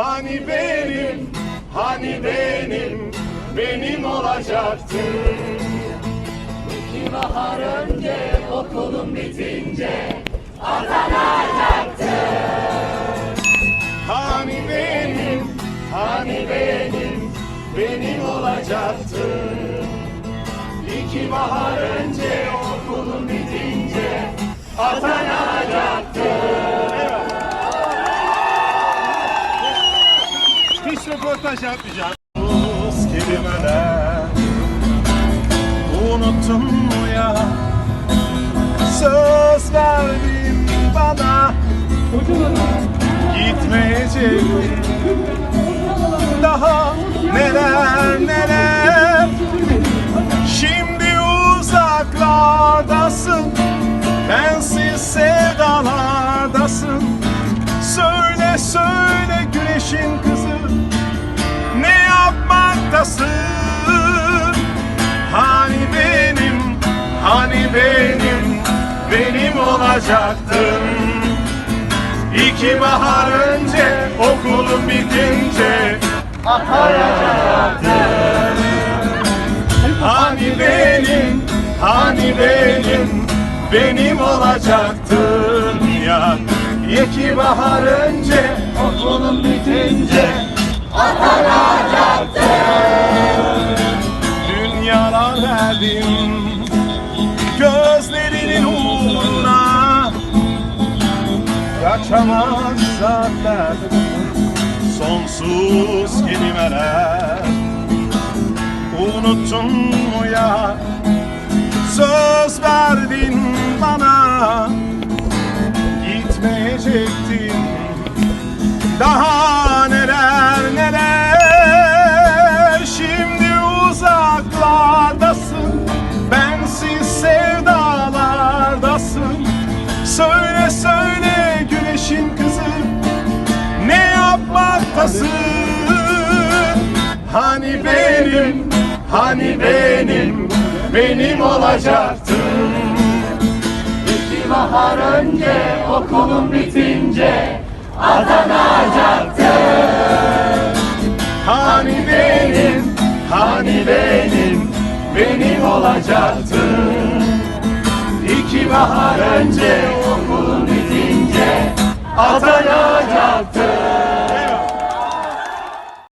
Hani benim, hani benim, benim olacaktı. İki bahar önce okulum bitince Hani benim, hani benim, benim olacaktı. İki bahar önce okulum bitince atanacaktı. Röportaj yapmayacağım. Buz kelimeler Unuttun mu ya? Söz verdin bana. Gitmeyecektin olacaktın İki bahar önce okulum bitince atayacaktın Hani benim, hani benim, benim olacaktın ya. İki bahar önce okulum bitince Dünyalar verdim Kaçamaz saatler Sonsuz kelimeler Unuttun mu ya? Söz verdin bana. Gitmeyecektin. Daha neler neler? Şimdi uzaklardasın. Bensiz sevdalardasın. Söyle yapmaktasın Hani benim Hani benim Benim olacaktın İki bahar önce okulum bitince atanacaktı Hani benim Hani benim Benim olacaktın İki bahar önce Okulum bitince atanacaktın